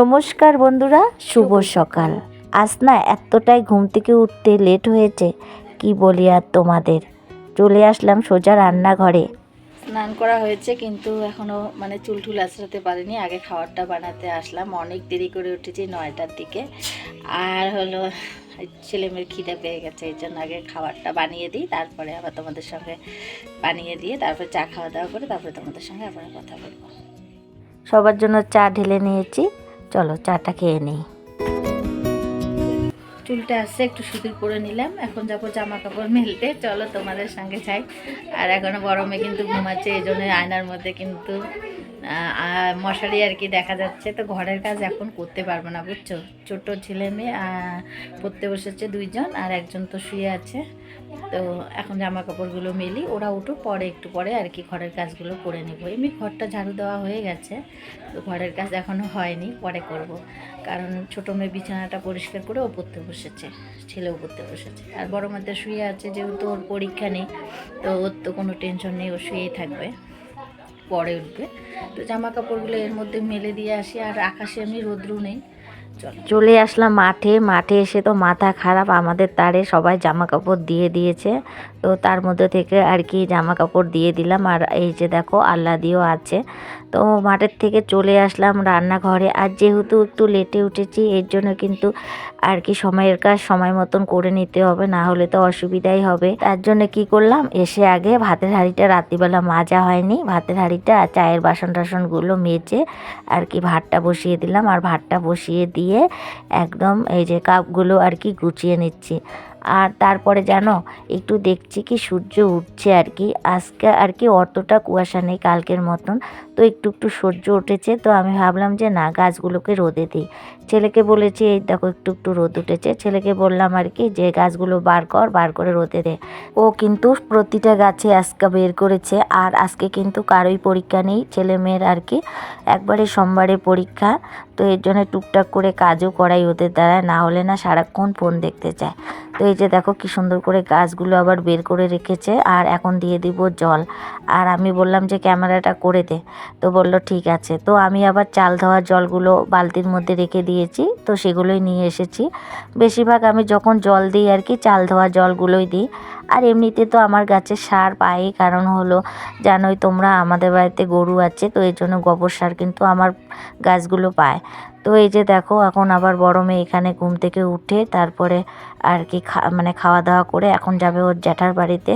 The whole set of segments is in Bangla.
নমস্কার বন্ধুরা শুভ সকাল। আজ না এতটাই ঘুম থেকে উঠতে লেট হয়েছে কি বলি আর তোমাদের? চলে আসলাম সোজা রান্নাঘরে। স্নান করা হয়েছে কিন্তু এখনও মানে চুল টুল আঁচড়াতে পারিনি। আগে খাবারটা বানাতে আসলাম অনেক দেরি করে উঠেছি নয়টার দিকে। আর হলো ছেলে মেয়ের খিদে পেয়ে গেছে এই জন্য আগে খাবারটা বানিয়ে দিই তারপরে আবার তোমাদের সঙ্গে বানিয়ে দিয়ে তারপরে চা খাওয়া দাওয়া করে তারপরে তোমাদের সঙ্গে আবার কথা বলব। সবার জন্য চা ঢেলে নিয়েছি। চলো, চাটা খেয়ে নিই। চুলটা আসছে একটু সুতির করে নিলাম। এখন যাব জামা কাপড় মেলতে। চলো তোমাদের সঙ্গে যাই। আর এখনও গরমে কিন্তু ঘুমাচ্ছে, এই জন্য আয়নার মধ্যে কিন্তু মশারি আর কি দেখা যাচ্ছে। তো ঘরের কাজ এখন করতে পারব না, বুঝছ? ছোট ছেলে মেয়ে পড়তে বসেছে দুইজন, আর একজন তো শুয়ে আছে। তো এখন জামা কাপড়গুলো মেলি, ওরা উঠো পরে একটু পরে আর কি ঘরের কাজগুলো করে নেব। এমনি ঘরটা ঝাড়ু দেওয়া হয়ে গেছে, তো ঘরের কাজ এখনও হয়নি, পরে করব। কারণ ছোটো মেয়ে বিছানাটা পরিষ্কার করে ও পড়তে বসেছে, ছেলেও পড়তে বসেছে। আর বড় মাতে শুয়ে আছে, যেহেতু ওর পরীক্ষা নেই, তো ওর তো কোনো টেনশন নেই, ও শুয়েই থাকবে, পরে উঠবে। তো জামা কাপড়গুলো এর মধ্যে মেলে দিয়ে আসি, আর আকাশে এমনি রোদ্রু নেই। চলো। আসলাম মাঠে। মাঠে এসে তো মাথা খারাপ। আমাদের তারে সবাই জামা কাপড় দিয়ে দিয়েছে। তো তার মধ্যে থেকে আর কি জামা কাপড় দিয়ে দিলাম। আর এই যে দেখো, আল্লা দিয়েও আছে। তো মাঠের থেকে চলে আসলাম রান্নাঘরে। আর যেহেতু একটু লেটে উঠেছি, এর জন্য কিন্তু আর কি সময়ের কাজ সময় মতন করে নিতে হবে, না হলে তো অসুবিধাই হবে। তার জন্য কি করলাম, এসে আগে ভাতের হাঁড়িটা রাত্রিবেলা মাজা হয়নি। ভাতের হাঁড়িটা আর চায়ের বাসন টাসনগুলো মেজে আর কি ভাতটা বসিয়ে দিলাম। আর ভাতটা বসিয়ে দিয়ে একদম এই যে কাপগুলো আর কি গুছিয়ে নিচ্ছি। আর তারপরে জানো, একটু দেখছি কি সূর্য উঠছে আর কি। আজকে আর কি অতটা কুয়াশা নেই কালকের মতন। তো একটু একটু সূর্য উঠেছে, তো আমি ভাবলাম যে না, গাছগুলোকে রোদে দিই। ছেলেকে বলেছি, এই দেখো একটু একটু রোদ উঠেছে। ছেলেকে বললাম আর কি, যে গাছগুলো বার কর, বার করে রোদে দে। ও কিন্তু প্রতিটা গাছে আজকে বের করেছে আর আজকে কিন্তু কারোই পরীক্ষা নেই, ছেলে মেয়ের আর কি। একবারে সোমবারে পরীক্ষা, তো এর জন্য টুকটাক করে কাজও করাই ওদের দ্বারা, না হলে না সারাক্ষণ ফোন দেখতে চায়। তো এই যে দেখো কি সুন্দর করে গাছগুলো আবার বের করে রেখেছে আর এখন দিয়ে দিব জল। আর আমি বললাম যে ক্যামেরাটা করে দে। তো বলল, ঠিক আছে। তো আমি আবার চাল ধোয়ার জলগুলো বালতির মধ্যে রেখে দিয়েছি, তো সেগুলোই নিয়ে এসেছি। বেশিরভাগ আমি যখন জল দিই আর কি, চাল ধোয়া জলগুলোই দিই। আর এমনিতে তো আমার গাছের সার পাই, কারণ হলো জানোই তোমরা, আমাদের বাড়িতে গরু আছে, তো এই জন্য গোবর সার কিন্তু আমার গাছগুলো পায়। তো এই যে দেখো, এখন আবার বড় মেয়ে এখানে ঘুম থেকে উঠে তারপরে আর কি খা মানে খাওয়া দাওয়া করে এখন যাবে ওর জ্যাঠার বাড়িতে,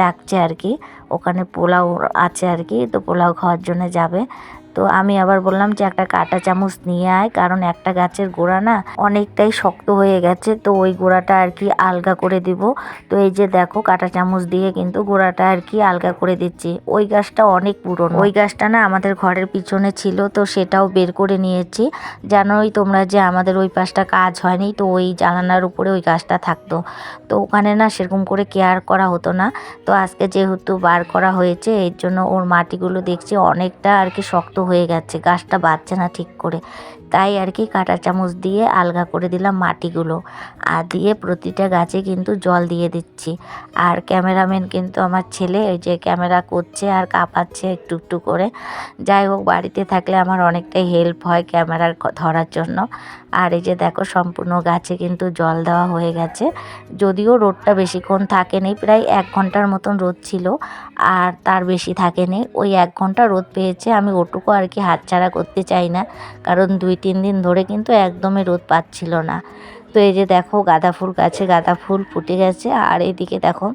ডাকছে আর কি। ওখানে পোলাও আছে আর কি, তো পোলাও খাওয়ার জন্য যাবে। তো আমি আবার বললাম যে একটা কাঁটা চামচ নিয়ে আয়, কারণ একটা গাছের গোড়া না অনেকটাই শক্ত হয়ে গেছে, তো ওই গোড়াটা আর কি আলগা করে দিব। তো এই যে দেখো কাঁটা চামচ দিয়ে কিন্তু গোড়াটা আর কি আলগা করে দিচ্ছি। ওই গাছটা অনেক পুরনো। ওই গাছটা না আমাদের ঘরের পিছনে ছিল, তো সেটাও বের করে নিয়েছি। জানোই তোমরা যে আমাদের ওই পাশটা কাজ হয়নি, তো ওই জানালার উপরে ওই গাছটা থাকতো। তো ওখানে না সেরকম করে কেয়ার করা হতো না। তো আজকে যেহেতু বার করা হয়েছে, এর জন্য ওর মাটিগুলো দেখছি অনেকটা আর কি শক্ত হয়ে গেছে, গাছটা বাড়ছে না ঠিক করে। তাই আর কি কাঁটা চামচ দিয়ে আলগা করে দিলাম মাটিগুলো আর দিয়ে প্রতিটা গাছে কিন্তু জল দিয়ে দিচ্ছি। আর ক্যামেরাম্যান কিন্তু আমার ছেলে, ওই যে ক্যামেরা করছে আর কাঁপাচ্ছে একটু একটু করে। যাই হোক, বাড়িতে থাকলে আমার অনেকটাই হেল্প হয় ক্যামেরার ধরার জন্য। আর এই যে দেখো, সম্পূর্ণ গাছে কিন্তু জল দেওয়া হয়ে গেছে। যদিও রোদটা বেশিক্ষণ থাকেনি, প্রায় এক ঘণ্টার মতন রোদ ছিল। আর তার বেশি থাকেনি। ওই এক ঘণ্টা রোদ পেয়েছে, আমি ওটুকু আর কি হাতছাড়া করতে চাই না। কারণ দুই, তিন দিন ধরে কিন্তু একদমই রোদ পাচ্ছিল না। তো এই যে দেখো গাঁদা ফুল গাছে গাঁদা ফুল ফুটে গেছে। আর এদিকে দেখো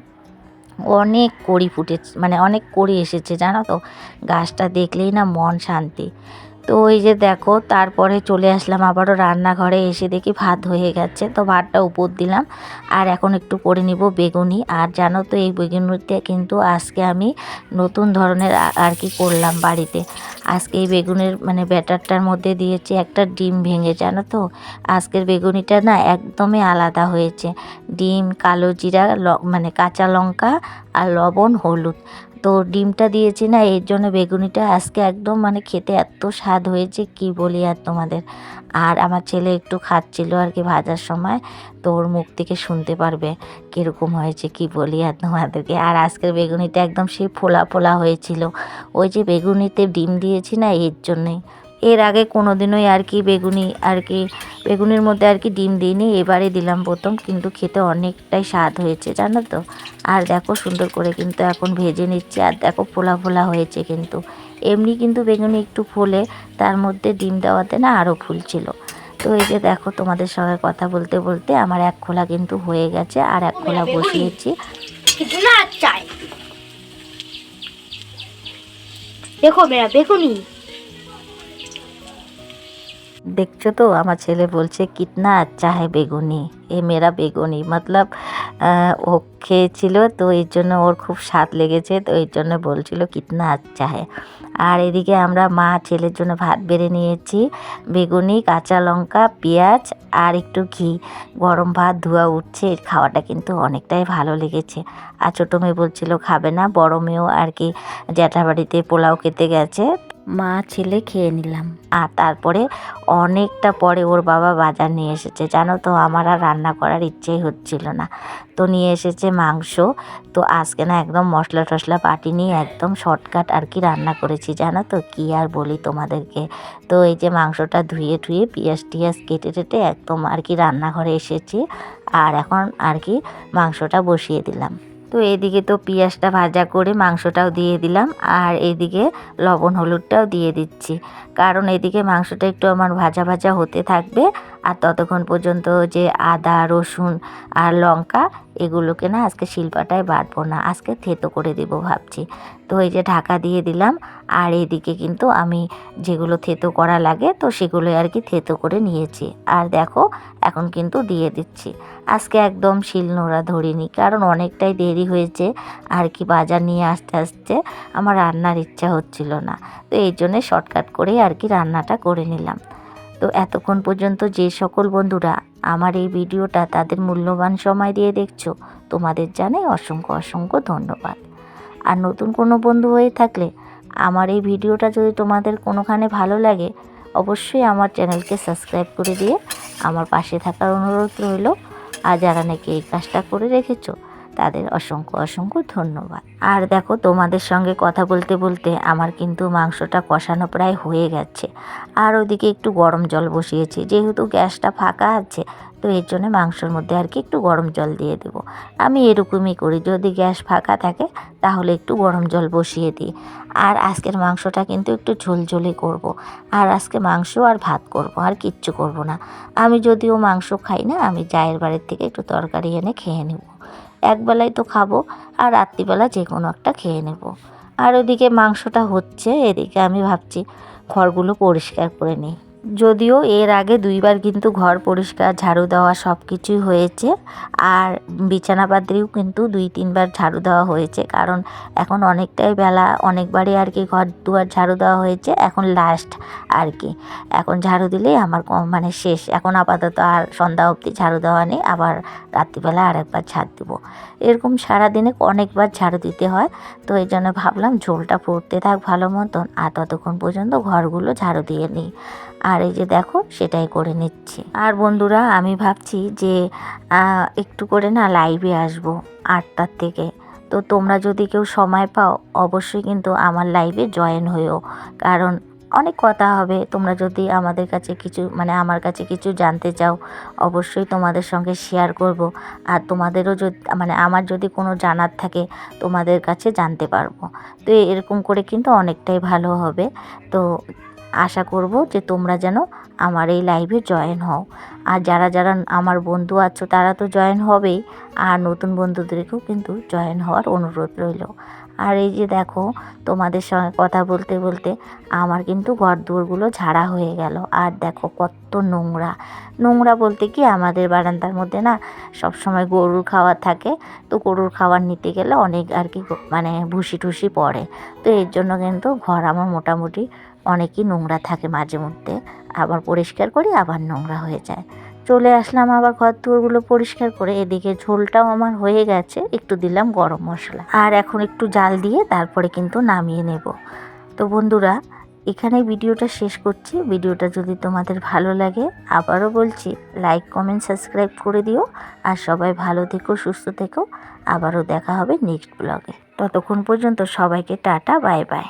অনেক কড়ি ফুটেছে মানে অনেক কড়ি এসেছে, জানো তো? গাছটা দেখলেই না মন শান্তি। তো ওই যে দেখো, তারপরে চলে আসলাম আবারও রান্নাঘরে, এসে দেখি ভাত হয়ে গেছে। তো ভাতটা উপর দিলাম, আর এখন একটু করে নিব বেগুনি। আর জানো তো, এই বেগুনিতে কিন্তু আজকে আমি নতুন ধরনের আর কি করলাম বাড়িতে। আজকে এই বেগুনের মানে ব্যাটারটার মধ্যে দিয়েছি একটা ডিম ভেঙে, জানো তো? আজকের বেগুনিটা না একদমই আলাদা হয়েছে। ডিম, কালো জিরা মানে কাঁচা লঙ্কা আর লবণ, হলুদ। তো ডিমটা দিয়েছি না, এর জন্য বেগুনিটা আজকে একদম মানে খেতে এত স্বাদ হয়েছে, কি বলি আর তোমাদের। আর আমার ছেলে একটু খাচ্ছিল আর কি ভাজার সময়, তো ওর মুখ থেকে শুনতে পারবে কীরকম হয়েছে, কি বলি আর তোমাদেরকে। আর আজকের বেগুনিটা একদম সেই ফোলা ফোলা হয়েছিল। ওই যে বেগুনিতে ডিম দিয়েছি না, এর জন্যই এর আগে কোনো দিনই আর কি বেগুনি, আর কি বেগুনের মধ্যে আর কি ডিম দিইনি, এবারে দিলাম প্রথম, কিন্তু খেতে অনেকটাই স্বাদ হয়েছে, জানো তো। আর দেখো সুন্দর করে কিন্তু এখন ভেজে নিচ্ছে, আর দেখো ফোলা ফোলা হয়েছে কিন্তু। এমনি কিন্তু বেগুনি একটু ফোলে, তার মধ্যে ডিম দেওয়াতে না আরও ফুলছিল তো এই যে দেখো তোমাদের সঙ্গে কথা বলতে বলতে আমার এক খোলা কিন্তু হয়ে গেছে, আর এক খোলা বসিয়েছি চাই। দেখো মেয়া বেগুনি। দেখছ তো, আমার ছেলে বলছে, কিতনা আচ্ছা है বেগুনি, এ মেরা বেগুনি। মতলব ও খেয়েছিল, তো এর জন্য ওর খুব স্বাদ লেগেছে, তো এর জন্য বলছিল, কিতনা আচ্ছা है আর এদিকে আমরা মা ছেলের জন্য ভাত বেড়ে নিয়েছি, বেগুনি, কাঁচা লঙ্কা, পেঁয়াজ আর একটু ঘি। গরম ভাত, ধোয়া উঠছে খাওয়াটা কিন্তু অনেকটাই ভালো লেগেছে। আর ছোটো মেয়ে বলছিল, খাবে না। বড় মেয়েও আর কি জ্যাঠাবাড়িতে পোলাও খেতে গেছে মা ছেলে খেয়ে নিলাম। আর তারপরে অনেকটা পরে ওর বাবা বাজার নিয়ে এসেছে। জানো তো, আমার আর রান্না করার ইচ্ছেই হচ্ছিল না। তো নিয়ে এসেছে মাংস। তো আজকে না একদম মশলা টশলা পাটিনি একদম শর্টকাট আর কি রান্না করেছি। জানো তো, কি আর বলি তোমাদেরকে। তো এই যে মাংসটা ধুয়ে ধুয়ে পিঁয়াজ টিয়াজ কেটে টেটে একদম আর কি রান্নাঘরে এসেছি। আর এখন আর কি মাংসটা বসিয়ে দিলাম। তো এদিকে তো পেঁয়াজটা ভাজা করে মাংসটাও দিয়ে দিলাম আর এদিকে লবণ হলুদটাও দিয়ে দিচ্ছি। কারণ এদিকে মাংসটা একটু আমার ভাজা ভাজা হতে থাকবে। আর ততক্ষণ পর্যন্ত যে আদা, রসুন আর লঙ্কা, এগুলোকে না আজকে শিলপাটায় বাটবো না। আজকে থেতো করে দেব ভাবছি। তো এই যে ঢাকা দিয়ে দিলাম। আর এদিকে কিন্তু আমি যেগুলো থেতো করা লাগে, তো সেগুলো আর কি থেতো করে নিয়েছি। আর দেখো, এখন কিন্তু দিয়ে দিচ্ছি। আজকে একদম শিল নোড়া ধরিনি, কারণ অনেকটাই দেরি হয়েছে আর কি বাজার নিয়ে আসতে আসতে আমার রান্নার ইচ্ছা হচ্ছিল না। তো এই জন্যে শর্টকাট করেই আর কি রান্নাটা করে নিলাম। তো এতক্ষণ পর্যন্ত যে সকল বন্ধুরা আমার এই ভিডিওটা তাদের মূল্যবান সময় দিয়ে দেখছ, তোমাদের জানাই অসংখ্য অসংখ্য ধন্যবাদ। আর নতুন কোনো বন্ধু হয়ে থাকলে আমার এই ভিডিওটা যদি তোমাদের কোনোখানে ভালো লাগে, অবশ্যই আমার চ্যানেলকে সাবস্ক্রাইব করে দিয়ে আমার পাশে থাকার অনুরোধ রইল। আর যারা নাকি এই কাজটা করে রেখেছো তাদের অসংখ্য অসংখ্য ধন্যবাদ। আর দেখো, তোমাদের সঙ্গে কথা বলতে বলতে আমার কিন্তু মাংসটা কষানো প্রায় হয়ে গেছে। আর ওদিকে একটু গরম জল বসিয়েছি। যেহেতু গ্যাসটা ফাঁকা আছে, তো এর জন্য মাংসর মধ্যে আর কি একটু গরম জল দিয়ে দেবো। আমি এরকমই করি, যদি গ্যাস ফাঁকা থাকে তাহলে একটু গরম জল বসিয়ে দিই। আর আজকের মাংসটা কিন্তু একটু ঝোলঝোলে করব। আর আজকে মাংস আর ভাত করব, আর কিচ্ছু করব না। আমি যদিও মাংস খাই না, আমি জায়ের বাড়ির থেকে একটু তরকারি এনে খেয়ে নেব। একবেলায় তো খাব আর রাত্রিবেলা যে কোনো একটা খেয়ে নেব। আর ওদিকে মাংসটা হচ্ছে, এদিকে আমি ভাবছি খড়গুলো পরিষ্কার করে নিই। যদিও এর আগে দুইবার কিন্তু ঘর পরিষ্কার, ঝাড়ু দেওয়া সব কিছুই হয়েছে। আর বিছানা বিছানাপাত্রিও কিন্তু দুই, তিনবার ঝাড়ু দেওয়া হয়েছে। কারণ এখন অনেকটাই বেলা, অনেকবারই আর কি ঘর দুয়ার ঝাড়ু দেওয়া হয়েছে। এখন লাস্ট আর কি। এখন ঝাড়ু দিলেই আমার ক- মানে শেষ। এখন আপাতত আর সন্ধ্যা অবধি ঝাড়ু দেওয়া নেই। আবার রাত্রিবেলা আর একবার ঝাড় দিব। এরকম সারাদিনে অনেকবার ঝাড়ু দিতে হয়। তো এই জন্য ভাবলাম ঝোলটা পড়তে থাক ভালো মতন। আর ততক্ষণ পর্যন্ত ঘরগুলো ঝাড়ু দিয়ে নিই। আর এই যে দেখো, সেটাই করে নিচ্ছি। আর বন্ধুরা, আমি ভাবছি যে একটু করে না লাইভে আসব আটটার থেকে। তো তোমরা যদি কেউ সময় পাও, অবশ্যই কিন্তু আমার লাইভে জয়েন হয়েও কারণ অনেক কথা হবে। তোমরা যদি আমাদের কাছে কিছু মানে আমার কাছে কিছু জানতে চাও, অবশ্যই তোমাদের সঙ্গে শেয়ার করব। আর তোমাদেরও যদি মানে আমার যদি কোনো জানার থাকে, তোমাদের কাছে জানতে পারব। তো এরকম করে কিন্তু অনেকটাই ভালো হবে। তো আশা করব যে তোমরা যেন আমার এই লাইভে জয়েন হও। আর যারা যারা আমার বন্ধু আছো, তারা তো জয়েন হবেই। আর নতুন বন্ধুদেরকেও কিন্তু জয়েন হওয়ার অনুরোধ রইল। আর এই যে দেখো, তোমাদের সঙ্গে কথা বলতে বলতে আমার কিন্তু ঘর দুয়ারগুলো ঝাড়া হয়ে গেল। আর দেখো কত নোংরা। নোংরা বলতে কি, আমাদের বারান্দার মধ্যে না সব সময় গরুর খাবার থাকে। তো গরুর খাবার নিতে গেলে অনেক আর কি মানে ভুসি টুসি পড়ে। তো এর জন্য কিন্তু ঘর আমার মোটামুটি অনেকই নোংরা থাকে মাঝে মধ্যে। আবার পরিষ্কার করি, আবার নোংরা হয়ে যায়। চলে আসলাম আবার ঘর দুয়ারগুলো পরিষ্কার করে, এদিকে ঝোলটাও আমার হয়ে গেছে, একটু দিলাম গরম মশলা। আর এখন একটু জাল দিয়ে তারপরে কিন্তু নামিয়ে নেব। তো বন্ধুরা এখানে ভিডিওটা শেষ করছি। ভিডিওটা যদি তোমাদের ভালো লাগে, আবারও বলছি লাইক কমেন্ট সাবস্ক্রাইব করে দিও। আর সবাই ভালো থেকো, সুস্থ থেকো। আবারও দেখা হবে নেক্সট ব্লগে ততক্ষণ পর্যন্ত সবাইকে টাটা বাই বাই